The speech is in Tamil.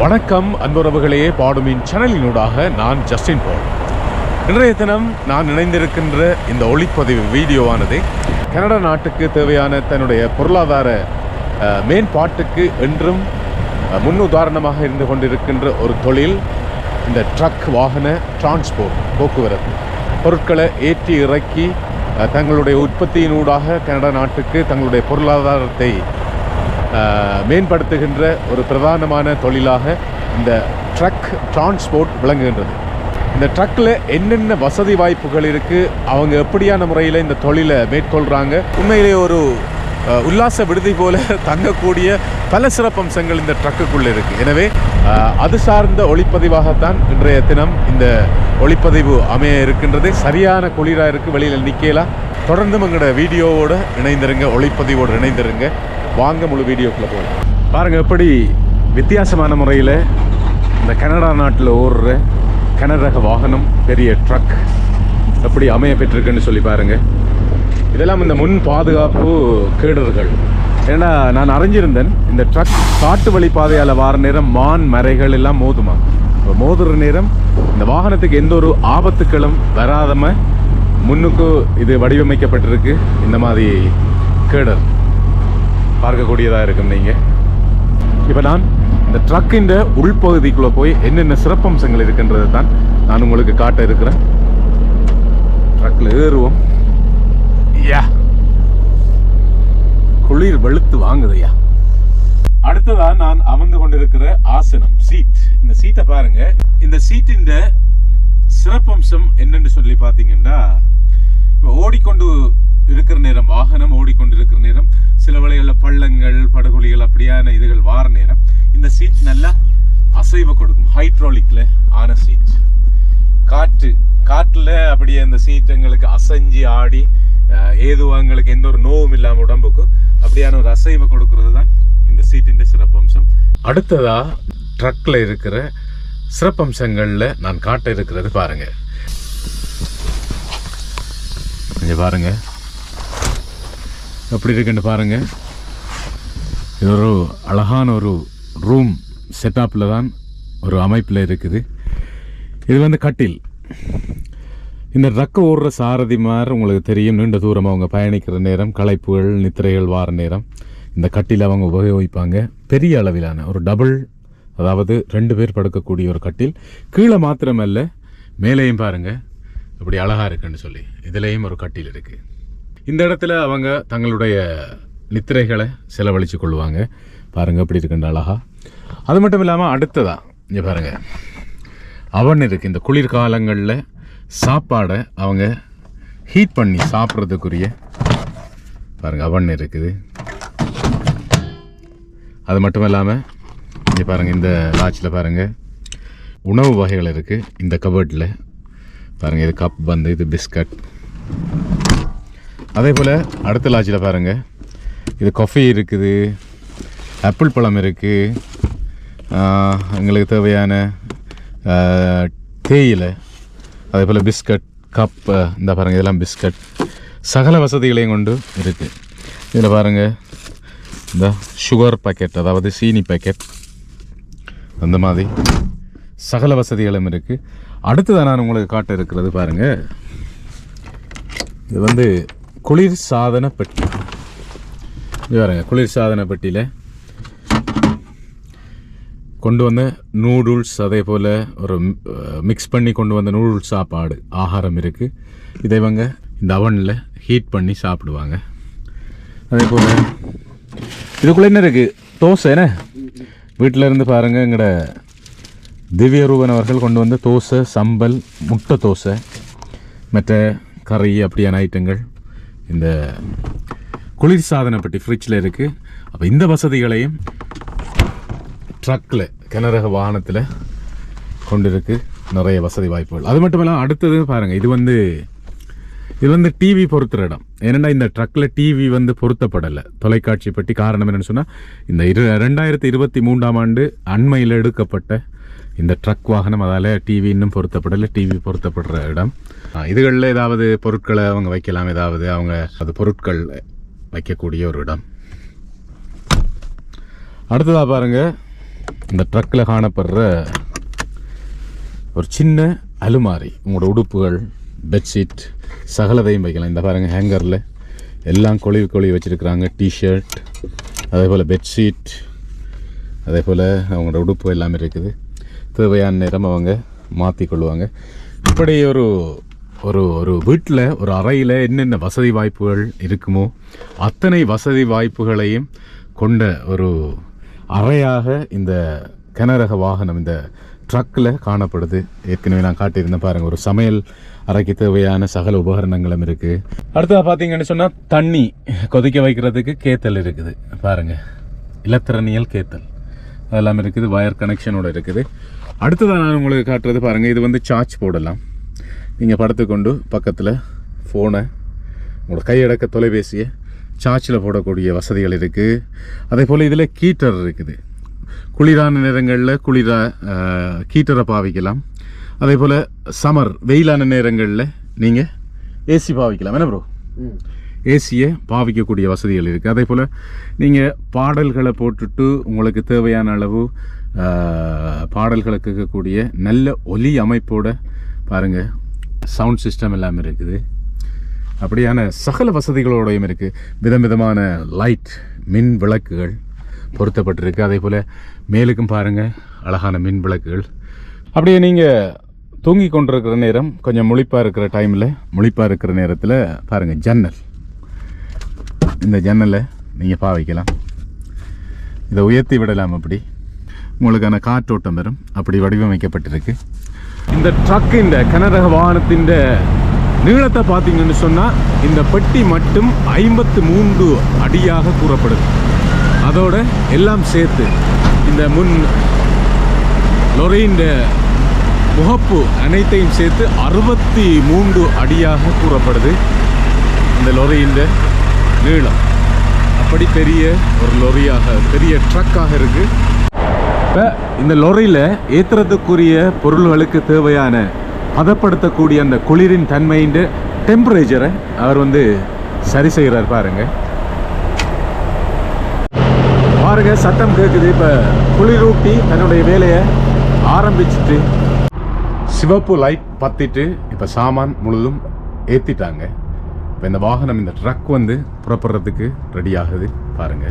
வணக்கம் அன்புறவுகளே. பாடுமின் சேனலினூடாக நான் ஜஸ்டின் போல். இன்றைய தினம் நான் இணைந்திருக்கின்ற இந்த ஒளிப்பதிவு வீடியோவானது கனடா நாட்டுக்கு தேவையான தன்னுடைய பொருளாதார மேம்பாட்டுக்கு என்றும் முன்னுதாரணமாக இருந்து கொண்டிருக்கின்ற ஒரு தொழில் இந்த ட்ரக் வாகன டிரான்ஸ்போர்ட் போக்குவரத்து. பொருட்களை ஏற்றி இறக்கி தங்களுடைய உற்பத்தியினூடாக கனடா நாட்டுக்கு தங்களுடைய பொருளாதாரத்தை மேம்படுத்துகின்ற ஒரு பிரதானமான தொழிலாக இந்த ட்ரக் டிரான்ஸ்போர்ட் விளங்குகின்றது. இந்த ட்ரக்கில் என்னென்ன வசதி வாய்ப்புகள் இருக்குது அவங்க எப்படியான முறையில் இந்த தொழிலை மேற்கொள்கிறாங்க உண்மையிலே ஒரு உல்லாச விடுதி போல தங்கக்கூடிய பல சிறப்பம்சங்கள் இந்த ட்ரக்குக்குள்ளே இருக்குது எனவே அது சார்ந்த ஒளிப்பதிவாகத்தான் இன்றைய தினம் இந்த ஒளிப்பதிவு அமைய இருக்கின்றது. சரியான குளிராக இருக்குது வெளியில் நிற்கலாம் தொடர்ந்து எங்களோட வீடியோவோடு இணைந்திருங்க ஒளிப்பதிவோடு இணைந்திருங்க. வாங்க முழு வீடியோக்குள்ளே போகலாம் பாருங்க எப்படி வித்தியாசமான முறையில் இந்த கனடா நாட்டில் ஓடுற கனரக வாகனம் பெரிய ட்ரக் எப்படி அமைய பெற்றிருக்குன்னு சொல்லி பாருங்க. இதெல்லாம் இந்த முன் பாதுகாப்பு கேடர்கள். ஏன்னா நான் அறிஞ்சிருந்தேன் இந்த ட்ரக் காட்டு வழி பாதையால் வார நேரம் மான் மரைகள் எல்லாம் மோதுமா? இப்போ மோதுற நேரம் இந்த வாகனத்துக்கு எந்த ஒரு ஆபத்துக்களும் வராதம முன்னுக்கு இது வடிவமைக்கப்பட்டிருக்கு. இந்த மாதிரி கேடர். பார்க்கக்கூடியதாக இருக்கும் நீங்கள் இப்போ நான் இந்த ட்ரக்கின் உள்பகுதிக்குள்ளே போய் என்னென்ன சிறப்பம்சங்கள் இருக்குன்றது தான் நான் உங்களுக்கு காட்ட இருக்கிறேன். ட்ரக்கில் ஏறுவோம். யா. குளிர் வெளுத்து வாங்குதையா. அடுத்ததா நான் அமர்ந்து கொண்டிருக்கிற ஆசனம் சீட் இந்த சீட்டை பாருங்க. இந்த சீட்டின் சிறப்பம்சம் என்னன்னு சொல்லி பார்த்தீங்கன்னா இப்போ ஓடிக்கொண்டு இருக்கிற நேரம் வாகனம் ஓடிக்கொண்டு இருக்கிற நேரம் சில வேளைகளில் பள்ளங்கள் படுகொலிகள் அப்படியான இதுகள் வார நேரம் இந்த சீட் நல்லா அசைவை கொடுக்கும். ஹைட்ரோலிக்கில் ஆன சீட் காற்று காற்றில் அப்படியே அந்த சீட் எங்களுக்கு அசைஞ்சு ஆடி ஏதுவாங்களுக்கு எந்த ஒரு நோவும் இல்லாமல் உடம்புக்கு அப்படியான ஒரு அசைவை கொடுக்கறது தான் இந்த சீட்டின் சிறப்பம்சம். அடுத்ததாக ட்ரக்கில் இருக்கிற சிறப்பம்சங்களில் நான் காட்ட இருக்கிறது பாருங்கள் கொஞ்சம் பாருங்கள் எப்படி இருக்குன்னு பாருங்கள் இது ஒரு அழகான ஒரு ரூம் செட்டப்பில் தான் ஒரு அமைப்பில் இருக்குது. இது வந்து கட்டில். இந்த ரக்க ஓடுற சாரதி மாதிரி உங்களுக்கு தெரியும். நீண்ட தூரம் அவங்க பயணிக்கிற நேரம் களைப்புகள் நித்திரைகள் வார நேரம். இந்த கட்டில் அவங்க உபயோகிப்பாங்க. பெரிய அளவிலான ஒரு டபுள் அதாவது ரெண்டு பேர் படுக்கக்கூடிய ஒரு கட்டில். கீழே மாத்திரமல்ல மேலேயும் பாருங்கள் இப்படி அழகாக இருக்குன்னு சொல்லி. இதுலேயும் ஒரு கட்டில் இருக்குது இந்த இடத்துல அவங்க தங்களுடைய நித்திரைகளை செலவழித்து கொள்வாங்க. பாருங்கள் இப்படி இருக்கின்ற அழகா. அது மட்டும் இல்லாமல் அடுத்ததாக இங்கே பாருங்கள் அவன் இருக்கு இந்த குளிர்காலங்களில் சாப்பாடை அவங்க ஹீட் பண்ணி சாப்பிட்றதுக்குரிய பாருங்கள் அவன் இருக்குது. அது மட்டும் இல்லாமல் இங்கே பாருங்கள் இந்த லாட்சில் பாருங்கள் உணவு வகைகள் இருக்குது இந்த கபர்டில். பாருங்கள் இது கப் பந்து இது பிஸ்கட் அதே போல் அடுத்த லாட்ஜில் பாருங்கள் இது கொஃபி இருக்குது ஆப்பிள் பழம் இருக்குது எங்களுக்கு தேவையான தேயிலை அதே போல் பிஸ்கட் கப் இந்த பாருங்கள் இதெல்லாம் பிஸ்கட் சகல வசதிகளையும் கொண்டு இருக்குது இதில் பாருங்கள் இந்த சுகர் பேக்கெட் அதாவது சீனி பாக்கெட் அந்த மாதிரி சகல வசதிகளும் இருக்குது அடுத்ததாக நான் உங்களுக்கு காட்ட இருக்கிறது பாருங்கள் இது வந்து குளிர் சாதன பெட்டி. இது பாருங்க குளிர் சாதன பெட்டியில் கொண்டு வந்த நூடுல்ஸ் அதே போல் ஒரு மிக்ஸ் பண்ணி கொண்டு வந்த நூடுல்ஸ் சாப்பாடு ஆகாரம் இருக்குது இதை இவங்க இந்த அவனில் ஹீட் பண்ணி சாப்பிடுவாங்க. அதே போல் இதுக்குள்ளே என்ன இருக்குது தோசை என்ன? வீட்டில் இருந்து பாருங்கள் எங்களோட திவ்யரூபன் அவர்கள் கொண்டு வந்த தோசை சம்பல் முட்டை தோசை மற்ற கறி அப்படியான ஐட்டங்கள் இந்த குளிர்சாதன பெட்டி ஃப்ரிட்ஜில் இருக்குது அப்போ இந்த வசதிகளையும் ட்ரக்கில் கனரக வாகனத்தில் கொண்டிருக்கு நிறைய வசதி வாய்ப்புகள். அது மட்டும் இல்லாமல் அடுத்தது பாருங்கள் இது வந்து இது வந்து டிவி பொறுத்துற இடம். ஏன்னா இந்த ட்ரக்கில் டிவி வந்து பொருத்தப்படலை. தொலைக்காட்சி பெட்டி காரணம் என்னென்னு சொன்னால் இந்த இரு ரெண்டாயிரத்தி இருபத்தி மூன்றாம் ஆண்டு அண்மையில் எடுக்கப்பட்ட இந்த ட்ரக் வாகனம் அதால் டிவி இன்னும் பொருத்தப்படலை டிவி பொருத்தப்படுற இடம். இதுகளில் ஏதாவது பொருட்களை அவங்க வைக்கலாம் ஏதாவது அவங்க அது பொருட்கள் வைக்கக்கூடிய ஒரு இடம். அடுத்ததாக பாருங்கள் இந்த ட்ரக்கில் காணப்படுற ஒரு சின்ன அலுமாரி உங்களோட உடுப்புகள் பெட்ஷீட் சகலதையும் வைக்கலாம். இந்த பாருங்கள் ஹேங்கரில் எல்லாம் கொழிவு கொழிவு வச்சுருக்குறாங்க டிஷர்ட் அதே போல் பெட்ஷீட் அதே போல் அவங்களோட உடுப்பு எல்லாமே இருக்குது. தேவையான நேரம் அவங்க மாற்றி கொள்வாங்க. இப்படி ஒரு ஒரு ஒரு வீட்டில் ஒரு அறையில் என்னென்ன வசதி வாய்ப்புகள் இருக்குமோ அத்தனை வசதி வாய்ப்புகளையும் கொண்ட ஒரு அறையாக இந்த கனரக வாகனம் இந்த ட்ரக்கில் காணப்படுது. ஏற்கனவே நான் காட்டியிருந்தேன் பாருங்கள் ஒரு சமையல் அறைக்கு தேவையான சகல உபகரணங்களும் இருக்குது அடுத்ததாக பார்த்தீங்கன்னு சொன்னால் தண்ணி கொதிக்க வைக்கிறதுக்கு கேத்தல் இருக்குது. பாருங்கள் இலத்திரனியல் கேத்தல். அதெல்லாம் இருக்குது வயர் கனெக்ஷனோட இருக்குது. அடுத்ததாக நான் உங்களுக்கு காட்டுறது பாருங்கள் இது வந்து சார்ஜ் போடலாம். நீங்கள் படுத்துக்கொண்டு பக்கத்தில் ஃபோனை உங்களோட கையடக்க தொலைபேசியை சார்ஜில் போடக்கூடிய வசதிகள் இருக்குது அதே போல் இதில் கீட்டர் இருக்குது. குளிரான நேரங்களில் குளிரா கீட்டரை பாவிக்கலாம். அதே போல் சம்மர் வெயிலான நேரங்களில் நீங்கள் ஏசி பாவிக்கலாம். என்ன ப்ரோ ஏசியை பாவிக்கக்கூடிய வசதிகள் இருக்குது அதே போல் நீங்கள் பாடல்களை போட்டுட்டு உங்களுக்கு தேவையான அளவு பாடல்களை கேட்கக்கூடிய நல்ல ஒலி அமைப்போட பாருங்கள் சவுண்ட் சிஸ்டம் எல்லாமே இருக்குது. அப்படியான சகல வசதிகளோடையும் இருக்குது விதம் விதமான லைட் மின் விளக்குகள் பொருத்தப்பட்டிருக்கு. அதே போல் மேலுக்கும் பாருங்கள் அழகான மின் விளக்குகள். அப்படியே நீங்கள் தூங்கி கொண்டிருக்கிற நேரம் கொஞ்சம் முழிப்பாக இருக்கிற டைமில் முழிப்பாக இருக்கிற நேரத்தில் பாருங்கள் ஜன்னல். இந்த ஜன்னலை நீங்கள் பாவிக்கலாம். இதை உயர்த்தி விடலாம் அப்படி. உங்களுக்கான காற்றோட்டம் வரும் அப்படி வடிவமைக்கப்பட்டிருக்கு. இந்த ட்ரக் இந்த கனரக வாகனத்தின் நீளத்தை பார்த்தீங்கன்னு சொன்னால் இந்த பெட்டி மட்டும் ஐம்பத்து மூன்று அடியாக கூறப்படுது அதோட எல்லாம் சேர்த்து இந்த முன் லொரியின் முகப்பு அனைத்தையும் சேர்த்து அறுபத்தி மூன்று அடியாக கூறப்படுது. இந்த லொரியின் நீளம். அப்படி பெரிய ஒரு லொரியாக பெரிய ட்ரக்காக இருக்கு. இப்போ இந்த லொரியில் ஏற்றுறதுக்குரிய பொருள்களுக்கு தேவையான பதப்படுத்தக்கூடிய அந்த குளிரின் தன்மையின் டெம்பரேச்சரை அவர் வந்து சரி செய்கிறார் பாருங்க. பாருங்க சத்தம் கேட்குது இப்போ குளிரூட்டி தன்னுடைய வேலையை ஆரம்பிச்சுட்டு சிவப்பு லைட் பத்திட்டு இப்போ சாமான் முழுதும் ஏற்றிட்டாங்க இப்போ இந்த வாகனம் இந்த ட்ரக் வந்து புறப்படுறதுக்கு ரெடி ஆகுது பாருங்க.